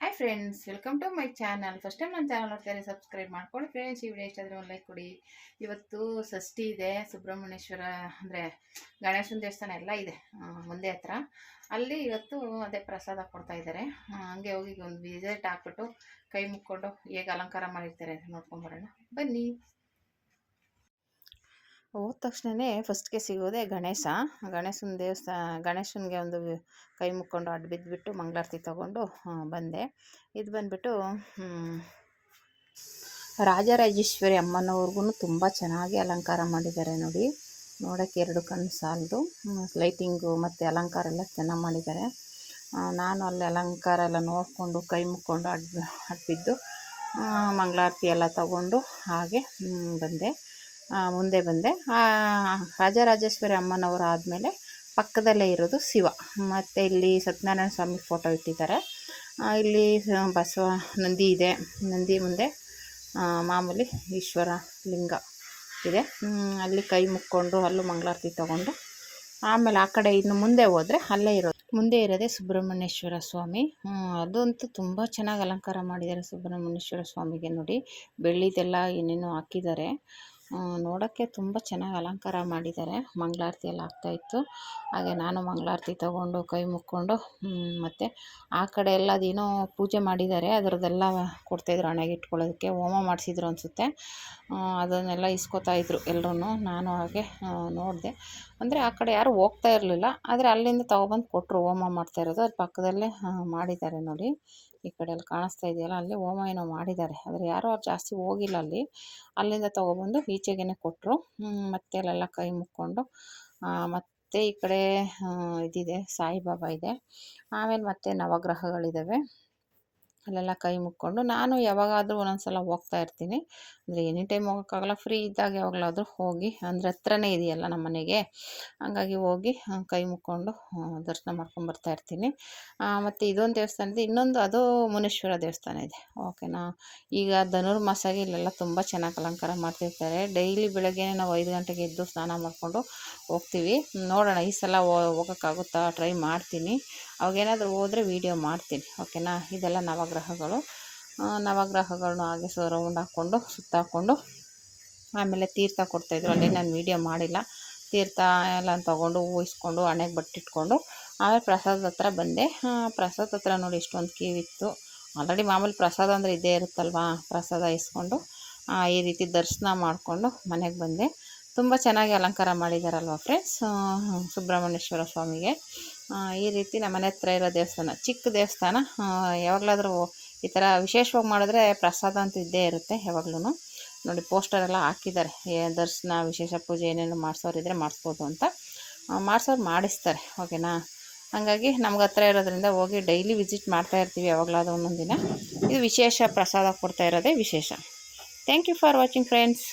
Hi friends welcome to my channel first time ನನ್ನ channel ನೋಡ್ತಾರೆ subscribe ಮಾಡ್ಕೊಳ್ಳಿ friends ಈ ವಿಡಿಯೋ ಇಷ್ಟ ಆದರೆ ಒಂದು ಲೈಕ್ ಕೊಡಿ. ಇವತ್ತು ಷಷ್ಠಿ ಇದೆ, ಸುಬ್ರಹ್ಮಣ್ಯೇಶ್ವರ ಅಂದರೆ ಗಣೇಶನ ದೇವಸ್ಥಾನ ಎಲ್ಲ ಇದೆ ಮುಂದೆ ಹತ್ರ. ಅಲ್ಲಿ ಇವತ್ತು ಅದೇ ಪ್ರಸಾದ ಕೊಡ್ತಾ ಇದ್ದಾರೆ. ಹಂಗೆ ಹೋಗಿ ಒಂದು ವಿಸಿಟ್ ಹಾಕ್ಬಿಟ್ಟು ಕೈ ಮುಕ್ಕೊಂಡು ಹೇಗೆ ಅಲಂಕಾರ ಮಾಡಿರ್ತಾರೆ ನೋಡ್ಕೊಂಬರೋಣ ಬನ್ನಿ. ಹೋದ ತಕ್ಷಣವೇ ಫಸ್ಟ್ಗೆ ಸಿಗೋದೇ ಗಣೇಶ. ಗಣೇಶನ ದೇವಸ್ಥಾನ ಗಣೇಶನಿಗೆ ಒಂದು ಕೈ ಮುಕ್ಕೊಂಡು ಅಡ್ಡ ಬಿದ್ದುಬಿಟ್ಟು ಮಂಗಳಾರತಿ ತೊಗೊಂಡು ಬಂದೆ. ಇದು ಬಂದುಬಿಟ್ಟು ರಾಜರಾಜೇಶ್ವರಿ ಅಮ್ಮನವ್ರಿಗೂ ತುಂಬ ಚೆನ್ನಾಗಿ ಅಲಂಕಾರ ಮಾಡಿದ್ದಾರೆ ನೋಡಿ. ನೋಡೋಕ್ಕೆ ಎರಡು ಕಣ್ಣು ಸಾಲದು. ಲೈಟಿಂಗು ಮತ್ತು ಅಲಂಕಾರ ಎಲ್ಲ ಚೆನ್ನಾಗಿ ಮಾಡಿದ್ದಾರೆ. ನಾನು ಅಲ್ಲಿ ಅಲಂಕಾರ ಎಲ್ಲ ನೋಡಿಕೊಂಡು ಕೈ ಮುಕ್ಕೊಂಡು ಅಡ್ಡ ಬಿದ್ದು ಮಂಗಳಾರತಿ ಎಲ್ಲ ತಗೊಂಡು ಹಾಗೆ ಬಂದೆ. ಮುಂದೆ ಬಂದೆ. ಆ, ರಾಜರಾಜೇಶ್ವರಿ ಅಮ್ಮನವರು ಆದಮೇಲೆ ಪಕ್ಕದಲ್ಲೇ ಇರೋದು ಶಿವ. ಮತ್ತು ಇಲ್ಲಿ ಸತ್ಯನಾರಾಯಣ ಸ್ವಾಮಿ ಫೋಟೋ ಇಟ್ಟಿದ್ದಾರೆ. ಇಲ್ಲಿ ಬಸವ ನಂದಿ ಇದೆ. ನಂದಿ ಮುಂದೆ ಮಾಮೂಲಿ ಈಶ್ವರ ಲಿಂಗ ಇದೆ. ಅಲ್ಲಿ ಕೈ ಮುಕ್ಕೊಂಡು ಅಲ್ಲೂ ಮಂಗಳಾರತಿ ತಗೊಂಡು ಆಮೇಲೆ ಆ ಕಡೆ ಇನ್ನು ಮುಂದೆ ಹೋದರೆ ಅಲ್ಲೇ ಇರೋದು. ಮುಂದೆ ಇರೋದೇ ಸುಬ್ರಹ್ಮಣ್ಯೇಶ್ವರ ಸ್ವಾಮಿ. ಅದಂತೂ ತುಂಬ ಚೆನ್ನಾಗಿ ಅಲಂಕಾರ ಮಾಡಿದ್ದಾರೆ ಸುಬ್ರಹ್ಮಣ್ಯೇಶ್ವರ ಸ್ವಾಮಿಗೆ ನೋಡಿ. ಬೆಳ್ಳಿದೆಲ್ಲ ಏನೇನೋ ಹಾಕಿದ್ದಾರೆ. ನೋಡೋಕ್ಕೆ ತುಂಬ ಚೆನ್ನಾಗಿ ಅಲಂಕಾರ ಮಾಡಿದ್ದಾರೆ. ಮಂಗಳಾರತಿ ಎಲ್ಲ ಆಗ್ತಾಯಿತ್ತು ಹಾಗೆ ನಾನು ಮಂಗಳಾರತಿ ತಗೊಂಡು ಕೈ ಮುಕ್ಕೊಂಡು ಮತ್ತು ಆ ಕಡೆ ಎಲ್ಲ ಅದೇನೋ ಪೂಜೆ ಮಾಡಿದ್ದಾರೆ. ಅದರದ್ದೆಲ್ಲ ಕೊಡ್ತಾಯಿದ್ರು ಹಣೆಗೆ ಇಟ್ಕೊಳ್ಳೋದಕ್ಕೆ. ಹೋಮ ಮಾಡಿಸಿದ್ರು ಅನಿಸುತ್ತೆ. ಅದನ್ನೆಲ್ಲ ಇಸ್ಕೊತಾ ಇದ್ರು ಎಲ್ಲರೂ ನಾನು ಹಾಗೆ ನೋಡಿದೆ. ಅಂದರೆ ಆ ಕಡೆ ಯಾರು ಹೋಗ್ತಾ ಇರಲಿಲ್ಲ. ಆದರೆ ಅಲ್ಲಿಂದ ತೊಗೊಬಂದು ಕೊಟ್ಟರು ಹೋಮ ಮಾಡ್ತಾ ಇರೋದು. ಅದ್ರ ಪಕ್ಕದಲ್ಲೇ ಮಾಡಿದ್ದಾರೆ ನೋಡಿ. ಈ ಕಡೆ ಅಲ್ಲಿ ಕಾಣಿಸ್ತಾ ಇದೆಯಲ್ಲ, ಅಲ್ಲಿ ಹೋಮ ಏನೋ ಮಾಡಿದ್ದಾರೆ. ಆದರೆ ಯಾರೂ ಅವ್ರು ಜಾಸ್ತಿ ಹೋಗಿಲ್ಲ ಅಲ್ಲಿ. ಅಲ್ಲಿಂದ ತೊಗೊಬಂದು ಈಚೆಗೇನೆ ಕೊಟ್ಟರು ಮತ್ತೆ ಅಲ್ಲೆಲ್ಲ ಕೈ ಮುಕ್ಕೊಂಡು ಮತ್ತೆ ಈ ಕಡೆ ಇದಿದೆ, ಸಾಯಿಬಾಬಾ ಇದೆ. ಆಮೇಲೆ ಮತ್ತೆ ನವಗ್ರಹಗಳಿದ್ದಾವೆ ಅಲ್ಲೆಲ್ಲ ಕೈ ಮುಕ್ಕೊಂಡು ನಾನು ಯಾವಾಗಾದರೂ ಒಂದೊಂದು ಸಲ ಹೋಗ್ತಾ ಇರ್ತೀನಿ. ಅಂದರೆ ಎನಿ ಟೈಮ್ ಹೋಗೋಕ್ಕಾಗಲ್ಲ, ಫ್ರೀ ಇದ್ದಾಗ ಯಾವಾಗಲಾದರೂ ಹೋಗಿ, ಅಂದರೆ ಹತ್ರನೇ ಇದೆಯಲ್ಲ ನಮ್ಮ ಮನೆಗೆ, ಹಂಗಾಗಿ ಹೋಗಿ ಕೈ ಮುಕ್ಕೊಂಡು ದರ್ಶನ ಮಾಡ್ಕೊಂಡು ಬರ್ತಾ ಇರ್ತೀನಿ. ಮತ್ತು ಇದೊಂದು ದೇವಸ್ಥಾನ ಇದೆ, ಇನ್ನೊಂದು ಅದು ಮುನೇಶ್ವರ ದೇವಸ್ಥಾನ ಇದೆ. ಓಕೆನಾ? ಈಗ ಧನುರ್ಮಾಸಾಗಿ ಇಲ್ಲೆಲ್ಲ ತುಂಬ ಚೆನ್ನಾಗಿ ಅಲಂಕಾರ ಮಾಡ್ತಿರ್ತಾರೆ. ಡೈಲಿ ಬೆಳಗ್ಗೆ ನಾವು ಐದು ಗಂಟೆಗೆ ಎದ್ದು ಸ್ನಾನ ಮಾಡಿಕೊಂಡು ಹೋಗ್ತೀವಿ. ನೋಡೋಣ, ಈ ಸಲ ಹೋಗೋಕ್ಕಾಗುತ್ತಾ? ಟ್ರೈ ಮಾಡ್ತೀನಿ. ಅವಾಗೇನಾದರೂ ಹೋದರೆ ವೀಡಿಯೋ ಮಾಡ್ತೀನಿ. ಓಕೆನಾ? ಇದೆಲ್ಲ ನವಗ್ರಹಗಳು. ನವಗ್ರಹಗಳನ್ನ ಹಾಗೆ ಸೊ ರೌಂಡ್ ಹಾಕ್ಕೊಂಡು ಸುತ್ತಾಕೊಂಡು ಆಮೇಲೆ ತೀರ್ಥ ಕೊಡ್ತಾಯಿದ್ರು ಅಲ್ಲಿ ನಾನು ವೀಡಿಯೋ ಮಾಡಿಲ್ಲ. ತೀರ್ಥ ಎಲ್ಲ ತೊಗೊಂಡು ಹೂ ಇಸ್ಕೊಂಡು ಹಣೆಗೆ ಬಟ್ಟಿಟ್ಕೊಂಡು, ಆಮೇಲೆ ಪ್ರಸಾದದ ಹತ್ರ ಬಂದೆ. ಪ್ರಸಾದ ಹತ್ರ ನೋಡಿ ಇಷ್ಟೊಂದು ಕ್ಯೂ ಇತ್ತು. ಆಲ್ರೆಡಿ ಮಾಮೂಲಿ ಪ್ರಸಾದ ಅಂದರೆ ಇದೇ ಇರುತ್ತಲ್ವಾ? ಪ್ರಸಾದ ಇಸ್ಕೊಂಡು ಈ ರೀತಿ ದರ್ಶನ ಮಾಡಿಕೊಂಡು ಮನೆಗೆ ಬಂದೆ. ತುಂಬ ಚೆನ್ನಾಗಿ ಅಲಂಕಾರ ಮಾಡಿದ್ದಾರಲ್ವ ಫ್ರೆಂಡ್ಸ್ ಸುಬ್ರಹ್ಮಣ್ಯೇಶ್ವರ ಸ್ವಾಮಿಗೆ. ಈ ರೀತಿ ನಮ್ಮ ಮನೆ ಹತ್ರ ಇರೋ ದೇವಸ್ಥಾನ, ಚಿಕ್ಕ ದೇವಸ್ಥಾನ. ಯಾವಾಗಲಾದರೂ ಈ ಥರ ವಿಶೇಷವಾಗಿ ಮಾಡಿದ್ರೆ ಪ್ರಸಾದ ಅಂತೂ ಇದ್ದೇ ಇರುತ್ತೆ ಯಾವಾಗ್ಲೂ ನೋಡಿ ಪೋಸ್ಟರ್ ಎಲ್ಲ ಹಾಕಿದ್ದಾರೆ. ದರ್ಶನ, ವಿಶೇಷ ಪೂಜೆ ಏನೇನು ಮಾಡಿಸೋರಿದ್ರೆ ಮಾಡಿಸ್ಬೋದು ಅಂತ. ಮಾಡಿಸೋರು ಮಾಡಿಸ್ತಾರೆ, ಓಕೆನಾ? ಹಾಗಾಗಿ ನಮ್ಗೆ ಹತ್ರ ಇರೋದ್ರಿಂದ ಹೋಗಿ ಡೈಲಿ ವಿಸಿಟ್ ಮಾಡ್ತಾ ಇರ್ತೀವಿ ಯಾವಾಗಲಾದ್ರೂ ಒಂದೊಂದು ದಿನ. ಇದು ವಿಶೇಷ ಪ್ರಸಾದ ಕೊಡ್ತಾ ಇರೋದೇ ವಿಶೇಷ. Thank you for watching friends.